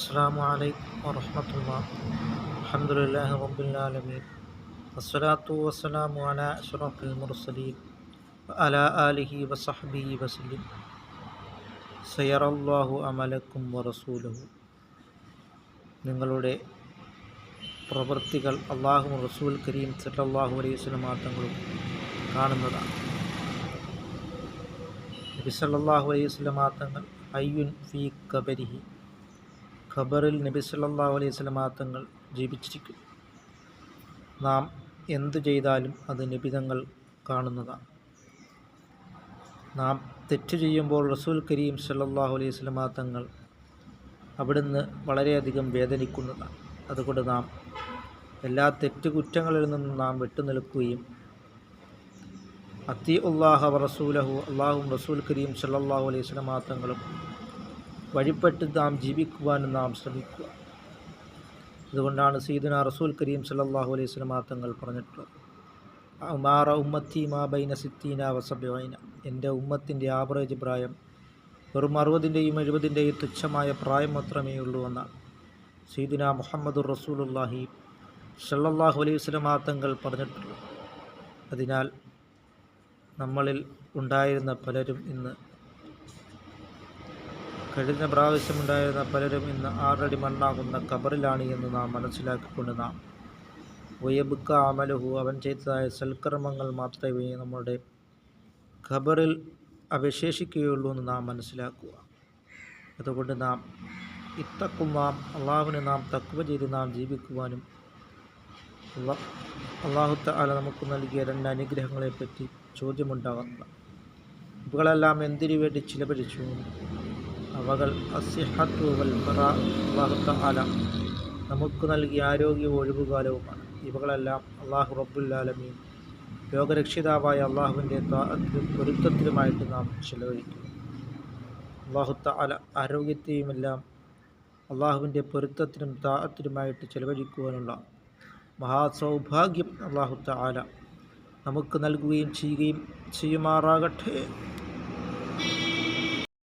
അസ്സാം വലൈക്കും വറഹമത്തുള്ള. റബ്ബിൽ റബുല്ലാലമീൻ അസ്സലാത്തു വസ്സലാമു അല അഷ്റഫുൽ മുർസലീൻ. അല ആലിഹി വസഹബി വസലിം സയറല്ലാഹു അമലക്കും വറസൂലഹു നിങ്ങളുടെ പ്രവൃത്തികൾ അള്ളാഹു റസൂൽ കരീം സല്ലാഹു അലൈഹി വസ്ലമാ തങ്ങളും കാണുന്നതാണ്. നബി സല്ലാഹു അലൈഹി വസ്ലമാ തങ്ങൾ അയ്യുൻ ഫി കബരിഹി ഖബറിൽ നബി സല്ലല്ലാഹു അലൈഹി വസല്ലം തങ്ങൾ ജീവിച്ചിരിക്കും. നാം എന്തു ചെയ്താലും അത് നിബിതങ്ങൾ കാണുന്നതാണ്. നാം തെറ്റ് ചെയ്യുമ്പോൾ റസൂൽ കരീം സല്ലല്ലാഹു അലൈഹി വസല്ലം തങ്ങൾ അവിടുന്ന് വളരെയധികം വേദനിക്കുന്നതാണ്. അതുകൊണ്ട് നാം എല്ലാ തെറ്റുകുറ്റങ്ങളിൽ നിന്നും നാം വിട്ടുനിൽക്കുകയും അത്തി ഉള്ളാഹ റസൂലഹു അള്ളാഹും റസൂൽ കരീം സല്ലല്ലാഹു അലൈഹി വസല്ലം തങ്ങളും വഴിപ്പെട്ട് നാം ജീവിക്കുവാനും നാം ശ്രമിക്കുക. അതുകൊണ്ടാണ് സീദന റസൂൽ കരീം സല്ലല്ലാഹു അലൈഹി വസല്ലം തങ്ങൾ പറഞ്ഞിട്ടുള്ളത്. ഉമാറ ഉമ്മത്തി മാ ബൈന സിത്തീന വസബൈന എന്റെ ഉമ്മത്തിന്റെ ആവറേജ് പ്രായം വെറും അറുപതിന്റെയും എഴുപതിന്റെയും തുച്ഛമായ പ്രായം മാത്രമേ ഉള്ളൂ എന്നാണ്. സീദിന മുഹമ്മദുർ റസൂലുല്ലാഹി സല്ലല്ലാഹു അലൈഹി വസല്ലം തങ്ങൾ പറഞ്ഞിട്ടുള്ളത്. അതിനാൽ നമ്മളിൽ ഉണ്ടായിരുന്ന പലരും ഇന്ന് കഴിഞ്ഞ പ്രാവശ്യമുണ്ടായിരുന്ന പലരും ഇന്ന് ആറടി മണ്ണാകുന്ന കബറിലാണ് എന്ന് നാം മനസ്സിലാക്കിക്കൊണ്ട് നാം. വയബുക്ക അമലുഹു അവൻ ചെയ്തതായ സൽക്കർമ്മങ്ങൾ മാത്രമേ നമ്മുടെ ഖബറിൽ അവശേഷിക്കുകയുള്ളൂ എന്ന് നാം മനസ്സിലാക്കുക. അതുകൊണ്ട് നാം ഇത്തക്കും നാം അള്ളാഹുവിനെ നാം തക്കുവ ചെയ്ത് നാം ജീവിക്കുവാനും അള്ളാഹുത്ത അല നമുക്ക് നൽകിയ രണ്ട് അനുഗ്രഹങ്ങളെപ്പറ്റി ചോദ്യമുണ്ടാകുന്നതാണ് ഇവകളെല്ലാം എന്തിനു വേണ്ടി ചിലവഴിച്ചു? അവകൾ അസിഹത്തു വൽ നമുക്ക് നൽകിയ ആരോഗ്യവും ഒഴിവുകാലവുമാണ്. ഇവകളെല്ലാം അള്ളാഹു റബ്ബുല്ലാലമീൻ ലോകരക്ഷിതാവായ അള്ളാഹുവിന്റെ പൊരുത്തത്തിലുമായിട്ട് നാം ചെലവഴിക്കുന്നു. അള്ളാഹുത്ത അല ആരോഗ്യത്തെയുമെല്ലാം അള്ളാഹുവിന്റെ പൊരുത്തത്തിനും താഅത്തിനുമായിട്ട് ചെലവഴിക്കുവാനുള്ള മഹാസൗഭാഗ്യം അള്ളാഹുത്ത ആല നമുക്ക് നൽകുകയും ചെയ്യുകയും ചെയ്യുമാറാകട്ടെ.